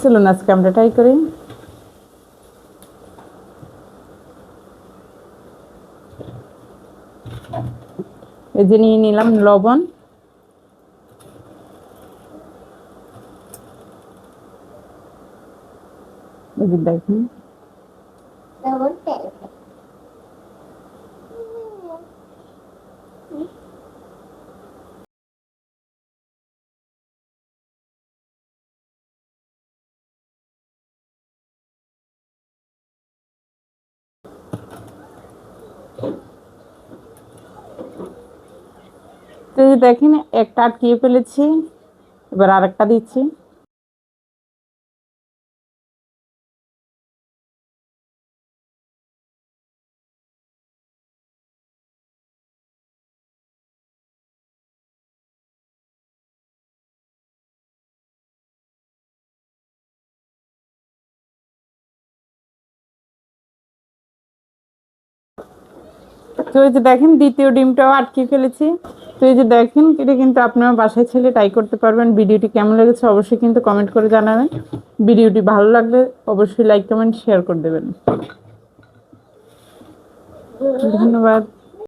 চলুন আজকে আমরা ট্রাই করি। এই যে নিয়ে নিলাম লবণ। দেখুন। তো দেখেন, একটা আটকিয়ে ফেলেছি। এবার আরেকটা দিচ্ছি। তো এই যে দেখেন, দ্বিতীয় ডিমটাও আটকে ফেলেছি। তো এই যে দেখেন, এটা কিন্তু আপনার বাসায় ছেলে ট্রাই করতে পারবেন। ভিডিওটি কেমন লেগেছে অবশ্যই কিন্তু কমেন্ট করে জানাবেন। ভিডিওটি ভালো লাগলে অবশ্যই লাইক কমেন্ট শেয়ার করে দেবেন। ধন্যবাদ।